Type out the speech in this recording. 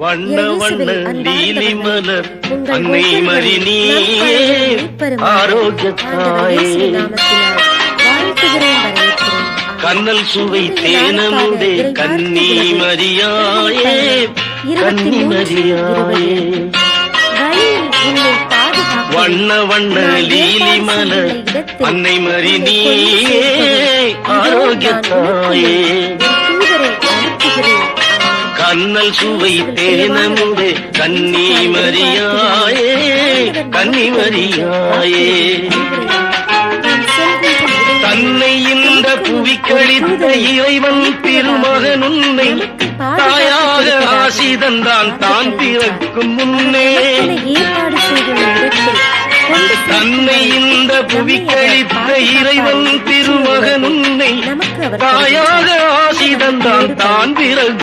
வண்ண வண்ண லீலி மலர் அன்னை கடவுளின் மீட்பெருமான் ஆரோக்கிய தாயே. கண்ணல் சுவை தேனமுதே இறைவார்த்தைகளை மரியாயே மூன்று மரியாயே வண்ண வண்ண லீலி மலர் அன்னை சேர்ப்பேன். இதோ ஆரோக்கிய தாயே கண்ணல் சுவை தேனமுதே கன்னி மரியாயே கன்னி மரியாயே. தன்னை இந்த புவிக்கழித்த இறைவன் திருமகன் உன்னை தாயாக ஆசி தந்தான் தான் பிறக்கும் முன்னே. தன்னை இந்த புவிக்கழித்த இறைவன் திருமகன் உன்னை தாயாக ஆசி தந்தான் தான் பிறக்கும்